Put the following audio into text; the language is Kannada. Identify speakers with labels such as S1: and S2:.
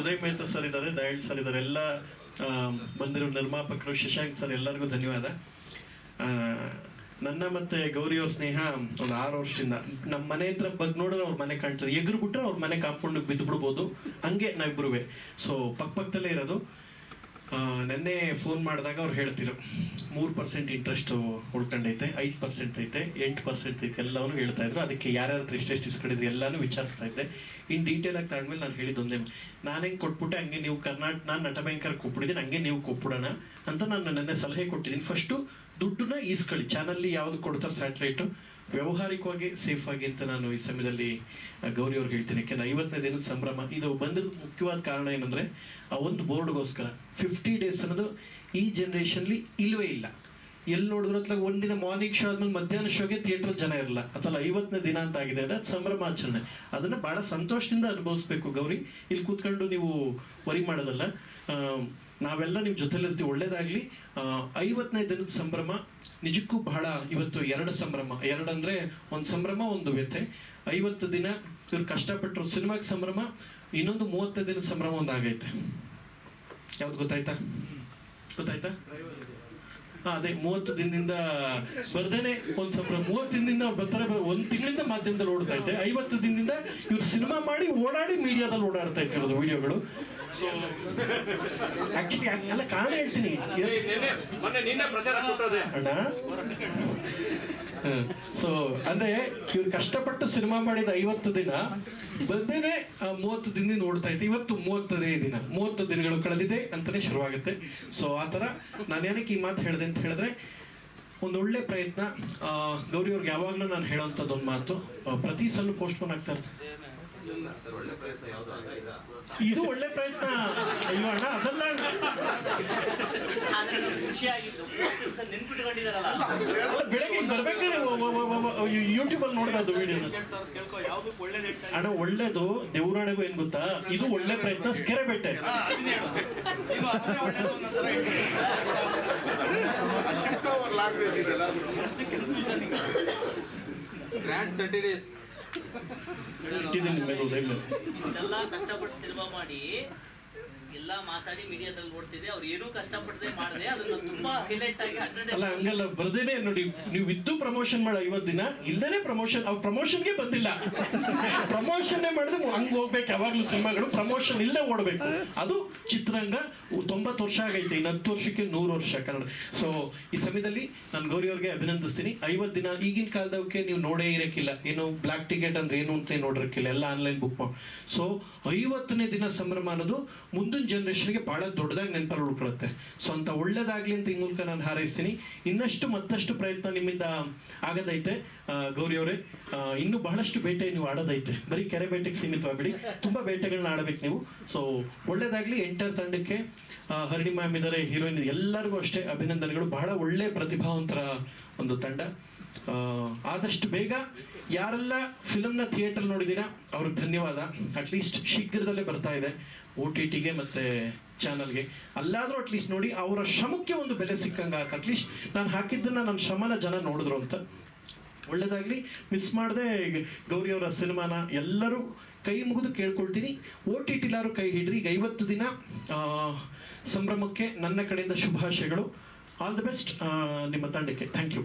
S1: ಉದಯ್ ಮೆಹ್ತಾ ಸರ್ ಇದ್ದಾರೆ, ದಯಾಳ್ ಸರ್ ಇದ್ದಾರೆ, ಎಲ್ಲ ಬಂದಿರೋ ನಿರ್ಮಾಪಕರು, ಶಶಾಂಕ್ ಸರ್ ಎಲ್ಲರಿಗೂ ಧನ್ಯವಾದ. ನನ್ನ ಮತ್ತೆ ಗೌರಿ ಅವ್ರ ಸ್ನೇಹ ಒಂದು ಆರು ವರ್ಷದಿಂದ. ನಮ್ಮ ಮನೆ ಹತ್ರ ಬಗ್ ನೋಡಿದ್ರೆ ಅವ್ರ ಮನೆ ಕಾಣ್ತದೆ. ಎಗ್ರು ಬಿಟ್ರೆ ಅವ್ರ ಮನೆ ಕಾಂಪೌಂಡ್ ಬಿದ್ದು ಬಿಡ್ಬೋದು ಹಂಗೆ ನಾವಿಬ್ರುವೆ. ಸೊ ಪಕ್ಕ ಪಕ್ಕದಲ್ಲೇ ಇರೋದು. ನೆನ್ನೆ ಫೋನ್ ಮಾಡಿದಾಗ ಅವ್ರು ಹೇಳ್ತಿರು ಮೂರು ಪರ್ಸೆಂಟ್ ಇಂಟ್ರೆಸ್ಟು ಉಳ್ಕೊಂಡೈತೆ, ಐದು ಪರ್ಸೆಂಟ್ ಐತೆ, ಎಂಟು ಪರ್ಸೆಂಟ್ ಐತೆ ಎಲ್ಲವೂ ಹೇಳ್ತಾ ಇದ್ರು. ಅದಕ್ಕೆ ಯಾರ್ಯಾರ ಎಷ್ಟೆಷ್ಟು ಇಸ್ಕೊಂಡಿದ್ರು ಎಲ್ಲಾನು ವಿಚಾರಿಸ್ತಾ ಇದ್ದೆ. ಇನ್ ಡೀಟೇಲ್ ಆಗಿ ತಗೊಂಡ್ಮೇಲೆ ನಾನು ಹೇಳಿದ್ದೊಂದೇ ನಾನು ಹೆಂಗೆ ಕೊಟ್ಬಿಟ್ಟೆ, ಹಂಗೆ ನೀವು ಕರ್ನಾಟಕ ನಾನು ನಟ ಬ್ಯಾಂಕರ್ ಹಂಗೆ ನೀವು ಕೊಟ್ಬಿಡೋಣ ಅಂತ ನಾನು ನನ್ನ ಸಲಹೆ ಕೊಟ್ಟಿದ್ದೀನಿ. ಫಸ್ಟು ದುಡ್ಡನ್ನ ಈಸ್ಕೊಳ್ಳಿ. ಚಾನಲ್ಲಿ ಯಾವುದು ಕೊಡ್ತಾರೆ ಸ್ಯಾಟಲೈಟು ವ್ಯಾವಹಾರಿಕವಾಗಿ ಸೇಫ್ ಆಗಿ ಅಂತ ನಾನು ಈ ಸಮಯದಲ್ಲಿ ಗೌರಿ ಅವ್ರಿಗೆ ಹೇಳ್ತೀನಿ. ಯಾಕೆಂದ್ರೆ ಐವತ್ತನೇ ದಿನದ ಸಂಭ್ರಮ, ಇದು ಬಂದಿರೋದು ಮುಖ್ಯವಾದ ಕಾರಣ ಏನಂದ್ರೆ, ಆ ಒಂದು ಬೋರ್ಡ್ಗೋಸ್ಕರ ಫಿಫ್ಟಿ ಡೇಸ್ ಅನ್ನೋದು ಈ ಜನ್ರೇಷನ್ಲಿ ಇಲ್ವೇ ಇಲ್ಲ. ಎಲ್ಲಿ ನೋಡಿದ್ರು ಅತ್ಲಾಗ ಒಂದಿನ ಮಾರ್ನಿಂಗ್ ಶೋ ಆದ್ಮೇಲೆ ಮಧ್ಯಾಹ್ನ ಶೋಗೆ ಥಿಯೇಟರ್ ಜನ ಇರಲ್ಲ. ಅಥವಾ ಐವತ್ತನೇ ದಿನ ಅಂತ ಆಗಿದೆ. ಅಂದ್ರೆ ಅದು ಸಂಭ್ರಮಾಚರಣೆ ಅದನ್ನ ಬಹಳ ಸಂತೋಷದಿಂದ ಅನುಭವಿಸ್ಬೇಕು ಗೌರಿ. ಇಲ್ಲಿ ಕೂತ್ಕೊಂಡು ನೀವು ವರಿ ಮಾಡೋದಲ್ಲ. ನಾವೆಲ್ಲ ನಿಮ್ಮ ಜೊತೆಲಿರ್ತೀವಿ, ಒಳ್ಳೇದಾಗಲಿ. ಐವತ್ತನೇ ದಿನದ ಸಂಭ್ರಮ, ನಿಜಕ್ಕೂ ಬಹಳ ಇವತ್ತು ಎರಡು ಸಂಭ್ರಮ. ಎರಡಂದ್ರೆ ಒಂದು ಸಂಭ್ರಮ, ಒಂದು ವ್ಯಥೆ. ಐವತ್ತು ದಿನ ಇವ್ರು ಕಷ್ಟಪಟ್ಟರು ಸಿನಿಮಾಗೆ ಸಂಭ್ರಮ, ಇನ್ನೊಂದು ಮೂವತ್ತನೇ ದಿನದ ಸಂಭ್ರಮ ಒಂದಾಗೈತೆ ಯಾವ್ದು ಗೊತ್ತಾಯ್ತಾ? ಗೊತ್ತಾಯ್ತಾ? ಅದೇ, ಮೂವತ್ತು ದಿನದಿಂದ ಬರ್ದೇನೆ ಒಂದ್ ಸಂಭ್ರಮ. ಮೂವತ್ತು ಅವ್ರು ಬರ್ತಾರೆ ಒಂದ್ ತಿಂಗಳಿಂದ ಮಾಧ್ಯಮದಲ್ಲಿ ಓಡ್ತಾ ಇದ್ದೆ. ಐವತ್ತು ದಿನದಿಂದ ಇವ್ರು ಸಿನಿಮಾ ಮಾಡಿ ಓಡಾಡಿ ಮೀಡಿಯಾದಲ್ಲಿ ಓಡಾಡ್ತಾ ಇರ್ತಿರೋದು ವಿಡಿಯೋಗಳು. ಸೊ ಆಕ್ಚುಲಿ ಎಲ್ಲ ಕಾರಣ ಹೇಳ್ತೀನಿ. ಅಣ್ಣ? ಸೊ ಅಂದ್ರೆ ಇವ್ರು ಕಷ್ಟಪಟ್ಟು ಸಿನಿಮಾ ಮಾಡಿದ ಐವತ್ತು ದಿನ ಬಂದೇನೆ ಮೂವತ್ತು ದಿನದಿಂದ ನೋಡ್ತಾ ಇತ್ತು ಇವತ್ತು ಮೂವತ್ತನೇ ದಿನ ಮೂವತ್ತು ದಿನಗಳು ಕಳೆದಿದೆ ಅಂತಾನೆ ಶುರುವಾಗುತ್ತೆ. ಸೊ ಆ ಥರ ನಾನು ಏನಕ್ಕೆ ಈ ಮಾತು ಹೇಳಿದೆ ಅಂತ ಹೇಳಿದ್ರೆ ಒಂದು ಒಳ್ಳೆ ಪ್ರಯತ್ನ. ಗೌರಿ ಅವ್ರಿಗೆ ಯಾವಾಗಲೂ ನಾನು ಹೇಳೋಂಥದ್ದು ಒಂದು ಮಾತು. ಪ್ರತಿ ಸಲ ಪೋಸ್ಟ್ಪೋನ್ ಆಗ್ತಾ ಇರ್ತದೆ ಇದು ಒಳ್ಳೆ ಪ್ರಯತ್ನ. ಅಯ್ಯೋ ಅಣ್ಣ, ಅದಲ್ಲ ಬೆಳಗ್ಗೆ ಬರ್ಬೇಕಾದ್ರೆ ಯೂಟ್ಯೂಬ್ ಅಲ್ಲಿ ನೋಡಿದೆ ಅದು ವಿಡಿಯೋನ ಅಣ್ಣ ಒಳ್ಳೇದು ದೇವರಾಣೆಗೂ ಏನ್ ಗೊತ್ತಾ? ಇದು ಒಳ್ಳೆ ಪ್ರಯತ್ನ ಸ್ಕೆರೆ ಬೆಟ್ಟೆ
S2: ಶಿಫ್ಟ್ ಓವರ್ ಲ್ಯಾಂಗ್ವೇಜ್ ಇದೆಲ್ಲ
S3: ಗ್ರ್ಯಾಂಡ್ ತರ್ಟಿ ಡೇಸ್
S4: ಕಷ್ಟಪಟ್ಟು ಸಿನಿಮಾ ಮಾಡಿ ಎಲ್ಲ ಮಾತಾಡಿ ಮೀಡಿಯಾದಲ್ಲಿ ನೋಡ್ತಿದ್ದೆ. ಅವ್ರು ಏನೂ ಕಷ್ಟಪಡದೆ ಮಾಡದೆ. ಅದನ್ನ ತುಂಬಾ ಹೈಲೈಟ್ ಆಗಿ
S1: ಅಲ್ಲ, ಹಂಗಲ್ಲ. ಬರ್ದೇನೆ ನೋಡಿ. ನೀವು ಇದ್ದು ಪ್ರಮೋಷನ್ ಮಾಡ ಐವತ್ತು ದಿನ. ಇಲ್ದೇನೆ ಪ್ರಮೋಷನ್ ಅವ್ರ ಪ್ರಮೋಷನ್ಗೆ ಬಂದಿಲ್ಲ. ಪ್ರಮೋಷನ್ನೇ ಮಾಡಿದ್ರೆ ಹಂಗ್ ಹೋಗ್ಬೇಕು. ಯಾವಾಗ್ಲೂ ಸಿನಿಮಾಗಳು ಪ್ರಮೋಷನ್ ಇಲ್ಲದೆ ಓಡಬೇಕು. ಅದು ಚಿತ್ರರಂಗ ತೊಂಬತ್ತು ವರ್ಷ ಆಗೈತೆ. ಇನ್ನು ಹತ್ತು ವರ್ಷಕ್ಕೆ ನೂರು ವರ್ಷ ಕನ್ನಡ. ಸೊ ಈ ಸಮಯದಲ್ಲಿ ನಾನು ಗೌರಿ ಅವ್ರಿಗೆ ಅಭಿನಂದಿಸ್ತೀನಿ. ಐವತ್ತು ದಿನ ಈಗಿನ ಕಾಲದವಕ್ಕೆ ನೀವು ನೋಡೇ ಇರಕ್ಕಿಲ್ಲ. ಏನು ಬ್ಲಾಕ್ ಟಿಕೆಟ್ ಅಂದ್ರೆ ಏನು ಅಂತ ನೋಡಿರಕ್ಕಿಲ್ಲ. ಎಲ್ಲ ಆನ್ಲೈನ್ ಬುಕ್ ಮಾಡಿ. ಸೊ ಐವತ್ತನೇ ದಿನ ಸಂಭ್ರಮ ಅನ್ನೋದು ಮುಂದಿನ ಜನರೇಷನ್ಗೆ ಬಹಳ ದೊಡ್ಡದಾಗಿ ನೆನಪಲ್ಲಿ ಉಳ್ಕೊಳುತ್ತೆ ಸೊ ಅಂತ ಒಳ್ಳೇದಾಗ್ಲಿ ಅಂತ ಈ ಮೂಲಕ ನಾನು ಹಾರೈಸ್ತೀನಿ. ಇನ್ನಷ್ಟು ಮತ್ತಷ್ಟು ಪ್ರಯತ್ನ ನಿಮ್ಮಿಂದ ಆಗದೈತೆ. ಗೌರಿ ಅವರೇ ಇನ್ನೂ ಬಹಳಷ್ಟು ಬೇಟೆ ನೀವು ಆಡೋದೈತೆ. ಬರೀ ಕೆರೆ ಬೇಟೆಗೆ ಸೀಮಿತವಾಗಿಬಿಡಿ. ತುಂಬಾ ಬೇಟೆಗಳನ್ನ ಆಡಬೇಕು ನೀವು. ಸೊ ಒಳ್ಳೇದಾಗ್ಲಿ, ಎಂಟರ್ ತಂಡಕ್ಕೆ ಹರಣಿ ಮ್ಯಾಮ್ ಇದಾರೆ, ಹೀರೋಯಿನ್ ಎಲ್ಲರಿಗೂ ಅಷ್ಟೇ ಅಭಿನಂದನೆಗಳು. ಬಹಳ ಒಳ್ಳೆ ಪ್ರತಿಭಾವಂತರ ಒಂದು ತಂಡ. ಆದಷ್ಟು ಬೇಗ ಯಾರೆಲ್ಲ ಫಿಲಮ್ನ ಥಿಯೇಟರ್ ನೋಡಿದ್ದೀರಾ, ಅವ್ರಿಗೆ ಧನ್ಯವಾದ. ಅಟ್ಲೀಸ್ಟ್ ಶೀಘ್ರದಲ್ಲೇ ಬರ್ತಾ ಇದೆ ಓ ಟಿ ಟಿಗೆ ಮತ್ತೆ ಚಾನಲ್ಗೆ ಅಲ್ಲಾದರೂ ಅಟ್ಲೀಸ್ಟ್ ನೋಡಿ, ಅವರ ಶ್ರಮಕ್ಕೆ ಒಂದು ಬೆಲೆ ಸಿಕ್ಕಂಗ ಅಟ್ಲೀಸ್ಟ್ ನಾನು ಹಾಕಿದ್ದನ್ನ ನನ್ನ ಶ್ರಮನ ಜನ ನೋಡಿದ್ರು ಅಂತ. ಒಳ್ಳೆಯದಾಗಲಿ ಮಿಸ್ ಮಾಡದೆ ಗೌರಿ ಅವರ ಸಿನಿಮಾನ ಎಲ್ಲರೂ ಕೈ ಮುಗಿದು ಕೇಳ್ಕೊಳ್ತೀನಿ. ಓ ಟಿ ಟಿಲಾರು ಕೈ ಹಿಡ್ರಿ ಈಗ ಐವತ್ತು ದಿನ ಸಂಭ್ರಮಕ್ಕೆ ನನ್ನ ಕಡೆಯಿಂದ ಶುಭಾಶಯಗಳು. ಆಲ್ ದಿ ಬೆಸ್ಟ್ ನಿಮ್ಮ ತಂಡಕ್ಕೆ. Thank you